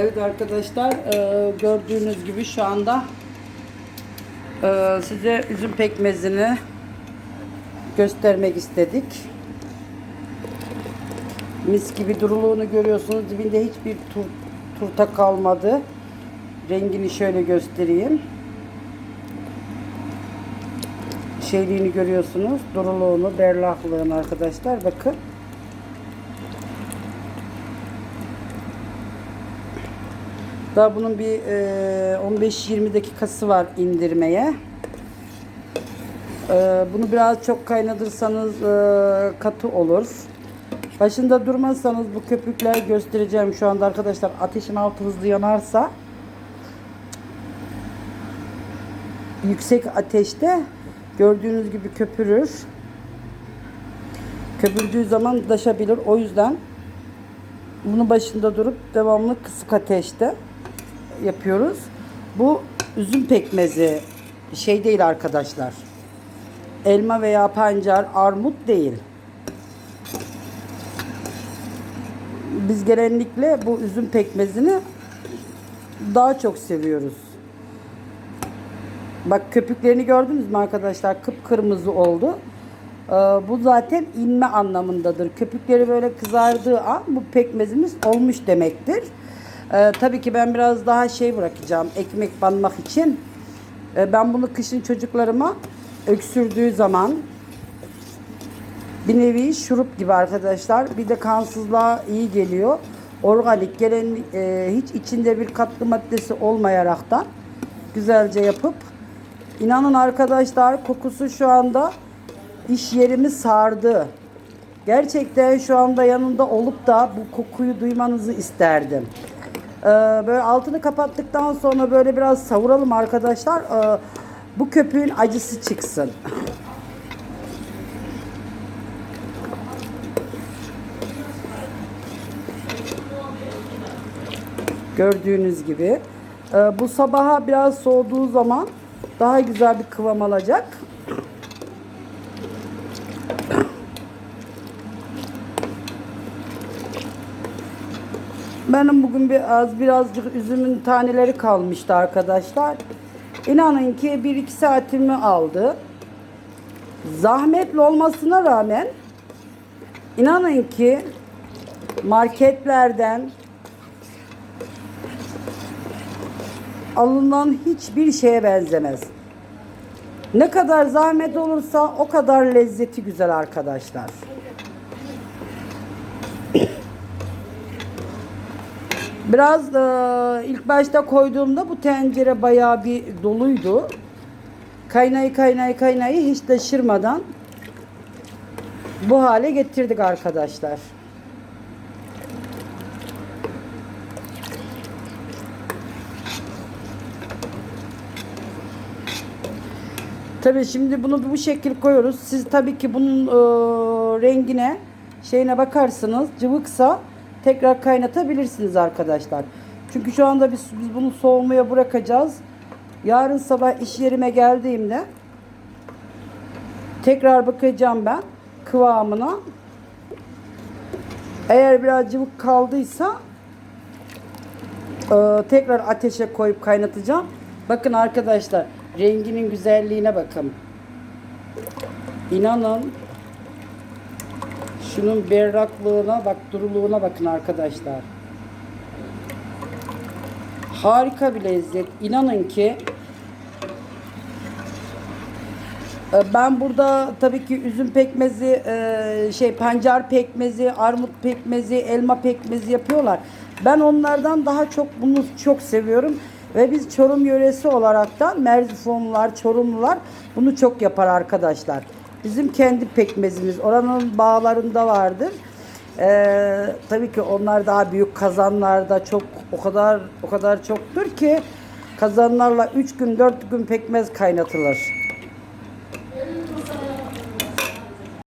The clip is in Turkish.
Evet arkadaşlar e, gördüğünüz gibi şu anda e, size üzüm pekmezini göstermek istedik. Mis gibi duruluğunu görüyorsunuz. Dibinde hiçbir tur, turta kalmadı. Rengini şöyle göstereyim. Şeyliğini görüyorsunuz. Duruluğunu, berraklığını arkadaşlar. Bakın. Daha bunun bir e, 15-20 dakikası var indirmeye. E, bunu biraz çok kaynatırsanız e, katı olur. Başında durmazsanız bu köpükler göstereceğim şu anda arkadaşlar. Ateşin altı hızlı yanarsa yüksek ateşte gördüğünüz gibi köpürür. Köpürdüğü zaman taşabilir. O yüzden bunu başında durup devamlı kısık ateşte yapıyoruz. Bu üzüm pekmezi şey değil arkadaşlar. Elma veya pancar, armut değil. Biz genellikle bu üzüm pekmezini daha çok seviyoruz. Bak köpüklerini gördünüz mü arkadaşlar? Kıpkırmızı oldu. Ee, bu zaten inme anlamındadır. Köpükleri böyle kızardığı an bu pekmezimiz olmuş demektir. Ee, tabii ki ben biraz daha şey bırakacağım ekmek banmak için. Ee, ben bunu kışın çocuklarıma öksürdüğü zaman bir nevi şurup gibi arkadaşlar. Bir de kansızlığa iyi geliyor. Organik gelen e, hiç içinde bir katkı maddesi olmayaraktan güzelce yapıp inanın arkadaşlar kokusu şu anda iş yerimi sardı. Gerçekten şu anda yanında olup da bu kokuyu duymanızı isterdim. Ee, böyle altını kapattıktan sonra böyle biraz savuralım arkadaşlar. Ee, bu köpüğün acısı çıksın. Gördüğünüz gibi. Ee, bu sabaha biraz soğuduğu zaman daha güzel bir kıvam alacak. Benim bugün biraz birazcık üzümün taneleri kalmıştı arkadaşlar. İnanın ki 1-2 saatimi aldı. Zahmetli olmasına rağmen inanın ki marketlerden alınan hiçbir şeye benzemez. Ne kadar zahmet olursa o kadar lezzeti güzel arkadaşlar. Biraz da ilk başta koyduğumda bu tencere bayağı bir doluydu. Kaynayı kaynayı kaynayı hiç taşırmadan bu hale getirdik arkadaşlar. Tabii şimdi bunu bu şekil koyuyoruz. Siz tabii ki bunun e, rengine şeyine bakarsınız. Cıvıksa tekrar kaynatabilirsiniz arkadaşlar. Çünkü şu anda biz, biz bunu soğumaya bırakacağız. Yarın sabah iş yerime geldiğimde tekrar bakacağım ben kıvamına. Eğer biraz cıvık kaldıysa e, tekrar ateşe koyup kaynatacağım. Bakın arkadaşlar renginin güzelliğine bakın. İnanın şunun berraklığına bak duruluğuna bakın arkadaşlar. Harika bir lezzet. İnanın ki e, ben burada tabii ki üzüm pekmezi, e, şey pancar pekmezi, armut pekmezi, elma pekmezi yapıyorlar. Ben onlardan daha çok bunu çok seviyorum. Ve biz Çorum yöresi olaraktan Merzifonlular, Çorumlular bunu çok yapar arkadaşlar. Bizim kendi pekmezimiz oranın bağlarında vardır. Ee, tabii ki onlar daha büyük kazanlarda çok o kadar o kadar çoktur ki kazanlarla 3 gün 4 gün pekmez kaynatılır.